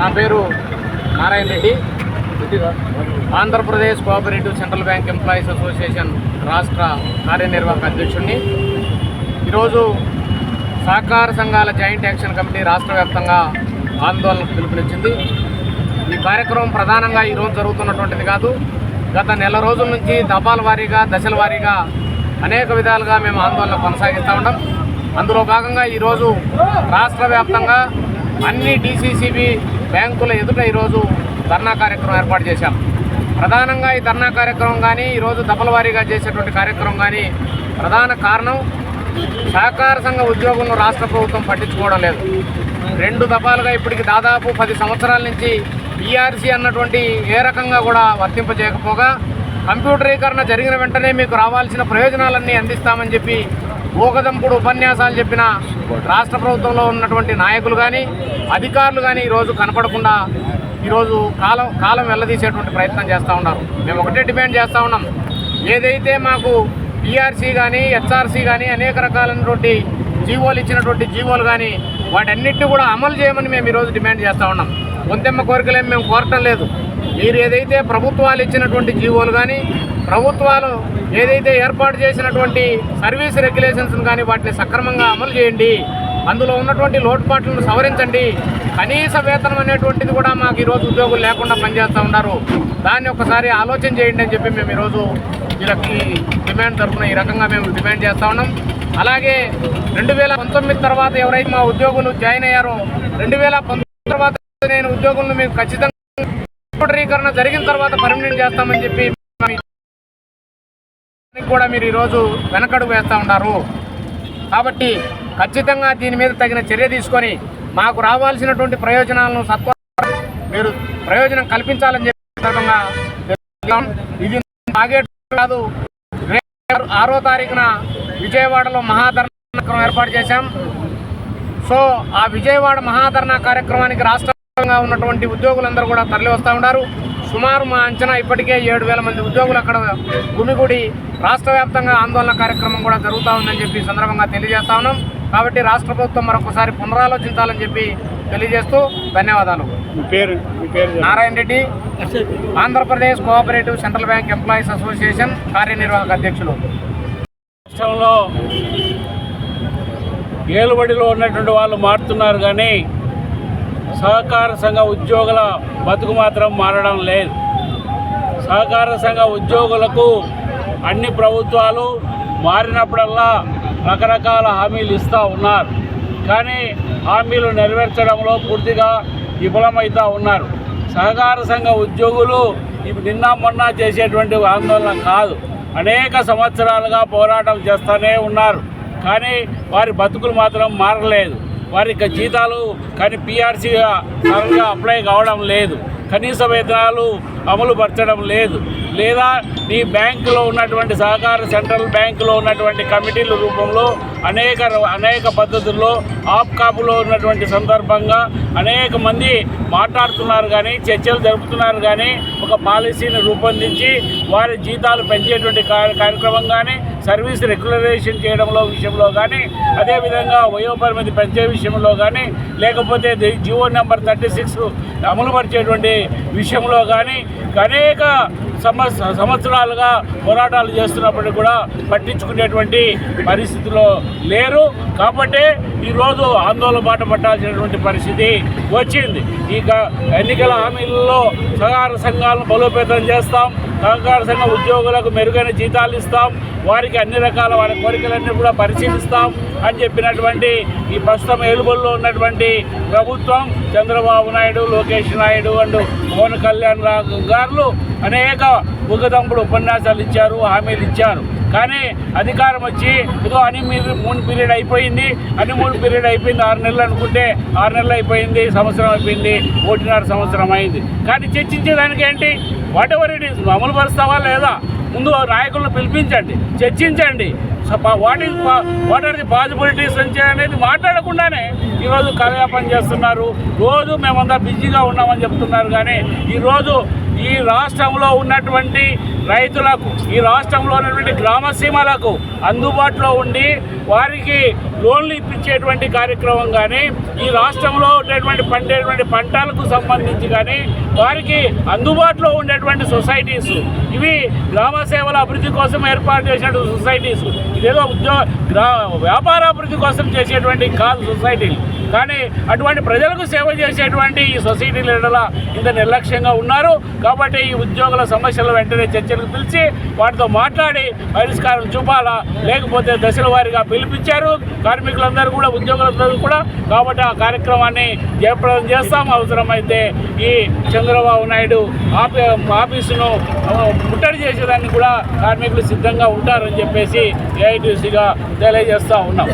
నా పేరు Narayana Reddy. Andhra Pradesh cooperative central bank employees association రాష్ట్ర కార్యనిర్వాహక అధ్యక్షుడిని. ఈరోజు సహకార సంఘాల జాయింట్ యాక్షన్ కమిటీ రాష్ట్ర వ్యాప్తంగా ఆందోళనకు పిలుపునిచ్చింది. ఈ కార్యక్రమం ప్రధానంగా ఈరోజు జరుగుతున్నటువంటిది కాదు. గత నెల రోజుల నుంచి దఫాల వారీగా దశల వారీగా అనేక విధాలుగా మేము ఆందోళన కొనసాగిస్తూ ఉంటాం అందులో భాగంగా ఈరోజు రాష్ట్ర వ్యాప్తంగా అన్ని డీసీసీబీ బ్యాంకుల ఎదుట ఈరోజు ధర్నా కార్యక్రమం ఏర్పాటు చేశాం. ప్రధానంగా ఈ ధర్నా కార్యక్రమం కానీ ఈరోజు దఫల వారీగా చేసేటువంటి కార్యక్రమం కానీ ప్రధాన కారణం సహకార సంఘ ఉద్యోగులను రాష్ట్ర ప్రభుత్వం పట్టించుకోవడం లేదు. రెండు దఫాలుగా ఇప్పటికి దాదాపు పది సంవత్సరాల నుంచి ఈఆర్సీ అన్నటువంటి ఏ రకంగా కూడా వర్తింపజేయకపోగా కంప్యూటరీకరణ జరిగిన వెంటనే మీకు రావాల్సిన ప్రయోజనాలన్నీ అందిస్తామని చెప్పి మూకదంపుడు ఉపన్యాసాలు చెప్పిన రాష్ట్ర ప్రభుత్వంలో ఉన్నటువంటి నాయకులు కానీ అధికారులు కానీ ఈరోజు కనపడకుండా ఈరోజు కాలం కాలం వెళ్ళదీసేటువంటి ప్రయత్నం చేస్తూ ఉన్నారు. మేము ఒకటే డిమాండ్ చేస్తూ ఉన్నాం. ఏదైతే మాకు పిఆర్సీ కానీ హెచ్ఆర్సీ కానీ అనేక రకాలైనటువంటి జీవోలు ఇచ్చినటువంటి జీవోలు కానీ వాటన్నిటిని కూడా అమలు చేయమని మేము ఈరోజు డిమాండ్ చేస్తూ ఉన్నాం. కొంతెమ్మ కోరికలేం మేము కోరటం లేదు. మీరు ఏదైతే ప్రభుత్వాలు ఇచ్చినటువంటి జీవోలు కానీ ప్రభుత్వాలు ఏదైతే ఏర్పాటు చేసినటువంటి సర్వీస్ రెగ్యులేషన్స్ కానీ వాటిని సక్రమంగా అమలు చేయండి. అందులో ఉన్నటువంటి లోటుపాట్లను సవరించండి. కనీస వేతనం అనేటువంటిది కూడా మాకు ఈరోజు ఉద్యోగులు లేకుండా పనిచేస్తూ ఉన్నారు. దాన్ని ఒకసారి ఆలోచన చేయండి అని చెప్పి మేము ఈరోజు ఈ డిమాండ్ తరఫున ఈ రకంగా మేము డిమాండ్ చేస్తూ ఉన్నాం. అలాగే రెండు వేల పంతొమ్మిది తర్వాత ఎవరైతే మా ఉద్యోగులు జాయిన్ అయ్యారో రెండు వేల పంతొమ్మిది తర్వాత నేను ఉద్యోగులను మేము ఖచ్చితంగా కంప్యూటరీకరణ జరిగిన తర్వాత పర్మనెంట్ చేస్తామని చెప్పి కూడా మీరు ఈరోజు వెనకడుగు వేస్తూ ఉన్నారు. కాబట్టి ఖచ్చితంగా దీని మీద తగిన చర్య తీసుకొని మాకు రావాల్సినటువంటి ప్రయోజనాలను సత్వ మీరు ప్రయోజనం కల్పించాలని చెప్పి సందర్భంగా ఇది కాదు. ఆరో తారీఖున విజయవాడలో మహాధర్నా కార్యక్రమం ఏర్పాటు చేశాం. సో ఆ విజయవాడ మహాధర్నా కార్యక్రమానికి రాష్ట్ర ఉన్నటువంటి ఉద్యోగులందరూ కూడా తరలి వస్తూ ఉన్నారు. సుమారు మా అంచనా ఇప్పటికే ఏడు వేల మంది ఉద్యోగులు అక్కడ గుమిగూడి రాష్ట్ర వ్యాప్తంగా ఆందోళన కార్యక్రమం కూడా జరుగుతూ ఉందని చెప్పి సందర్భంగా తెలియజేస్తా ఉన్నాం. కాబట్టి రాష్ట్ర ప్రభుత్వం మరొకసారి పునరాలోచించాలని చెప్పి తెలియజేస్తూ ధన్యవాదాలు. పేరు. Narayana Reddy Andhra Pradesh cooperative central bank employees association కార్యనిర్వాహక అధ్యక్షులు. రాష్ట్రంలో ఏలుబడిలో ఉన్నటువంటి వాళ్ళు మారుతున్నారు కానీ సహకార సంఘ ఉద్యోగుల బతుకు మాత్రం మారడం లేదు. సహకార సంఘ ఉద్యోగులకు అన్ని ప్రభుత్వాలు మారినప్పుడల్లా రకరకాల హామీలు ఇస్తూ ఉన్నారు. కానీ హామీలు నెరవేర్చడంలో పూర్తిగా విఫలమవుతూ ఉన్నారు. సహకార సంఘ ఉద్యోగులు ఇప్పుడు నిన్న మొన్న చేసేటువంటి ఆందోళన కాదు. అనేక సంవత్సరాలుగా పోరాటం చేస్తూనే ఉన్నారు. కానీ వారి బతుకులు మాత్రం మారలేదు. వారికి జీతాలు కానీ పీఆర్సీ సరళంగా అప్లై కావడం లేదు. కనీస వేతనాలు అమలు పరచడం లేదు. లేదా నీ బ్యాంకులో ఉన్నటువంటి సహకార సెంట్రల్ బ్యాంకులో ఉన్నటువంటి కమిటీల రూపంలో అనేక అనేక పద్ధతుల్లో ఆప్కాపులో ఉన్నటువంటి సందర్భంగా అనేక మంది మాట్లాడుతున్నారు కానీ చర్చలు జరుపుతున్నారు కానీ ఒక పాలసీని రూపొందించి వారి జీతాలు పెంచేటువంటి కార్య- కార్యక్రమం కానీ సర్వీస్ రెగ్యులరైజేషన్ చేయడంలో విషయంలో కానీ అదేవిధంగా వయోపరిమితి పెంచే విషయంలో కానీ లేకపోతే జియో నెంబర్ థర్టీ సిక్స్ అమలు పరిచేటువంటి విషయంలో కానీ అనేక సంవత్సరాలుగా పోరాటాలు చేస్తున్నప్పటికీ కూడా పట్టించుకునేటువంటి పరిస్థితిలో లేరు. కాబట్టి ఈరోజు ఆందోళన బాట పట్టాల్సినటువంటి పరిస్థితి వచ్చింది. ఇక ఎన్నికల హామీలలో సహకార సంఘాలను బలోపేతం చేస్తాం. సహకార సంఘ ఉద్యోగులకు మెరుగైన జీతాలు ఇస్తాం. వారికి అన్ని రకాల వారి కోరికలన్నీ కూడా పరిశీలిస్తాం అని చెప్పినటువంటి ఈ ప్రస్తుతం ఏలుబడిలో ఉన్నటువంటి ప్రభుత్వం చంద్రబాబు నాయుడు లోకేష్ నాయుడు అండ్ పవన్ కళ్యాణ్ రావు గారు అనేక ఉగదంపుడు ఉపన్యాసాలు ఇచ్చారు హామీలు ఇచ్చారు. కానీ అధికారం వచ్చి ఇదో అని మీరు మూడు పీరియడ్ అయిపోయింది అని మూడు పీరియడ్ అయిపోయింది ఆరు నెలలు అనుకుంటే ఆరు నెలలు అయిపోయింది సంవత్సరం అయిపోయింది ఒకటిన్నర సంవత్సరం అయింది. కానీ చర్చించేదానికి ఏంటి? వాట్ ఎవర్ ఇట్ ఈస్ అమలు పరుస్తావా లేదా? ముందు నాయకులను పిలిపించండి చర్చించండి. What is what are the possibilities అని అనేది మాట్లాడకుండానే ఈరోజు కలయాపన చేస్తున్నారు. రోజు మేమంతా బిజీగా ఉన్నామని చెప్తున్నారు కానీ ఈరోజు ఈ రాష్ట్రంలో ఉన్నటువంటి రైతులకు ఈ రాష్ట్రంలో ఉన్నటువంటి గ్రామ సీమలకు అందుబాటులో ఉండి వారికి లోన్లు ఇప్పించేటువంటి కార్యక్రమం కానీ ఈ రాష్ట్రంలో ఉండేటువంటి పండేటువంటి పంటలకు సంబంధించి కానీ వారికి అందుబాటులో ఉండేటువంటి సొసైటీస్ ఇవి గ్రామ సేవల అభివృద్ధి కోసం ఏర్పాటు చేసినటువంటి సొసైటీస్ ఇదేదో ఉద్యోగ గ్రా వ్యాపార అభివృద్ధి కోసం చేసేటువంటి కాదు సొసైటీలు. కానీ అటువంటి ప్రజలకు సేవ చేసేటువంటి ఈ సొసైటీ లీడర్ల ఇంత నిర్లక్ష్యంగా ఉన్నారు. కాబట్టి ఈ ఉద్యోగుల సమస్యలు వెంటనే చర్చలకు పిలిచి వాటితో మాట్లాడి పరిష్కారం చూపాలా లేకపోతే దశల వారిగా పిలిపించారు. కార్మికులందరూ కూడా ఉద్యోగులందరూ కూడా. కాబట్టి ఆ కార్యక్రమాన్ని జయప్రదం చేస్తాం. అవసరమైతే ఈ చంద్రబాబు నాయుడు ఆఫీ ఆఫీసును ముట్టడి చేసేదాన్ని కూడా కార్మికులు సిద్ధంగా ఉంటారని చెప్పేసి ఏఐటీసీగా తెలియజేస్తూ ఉన్నాం.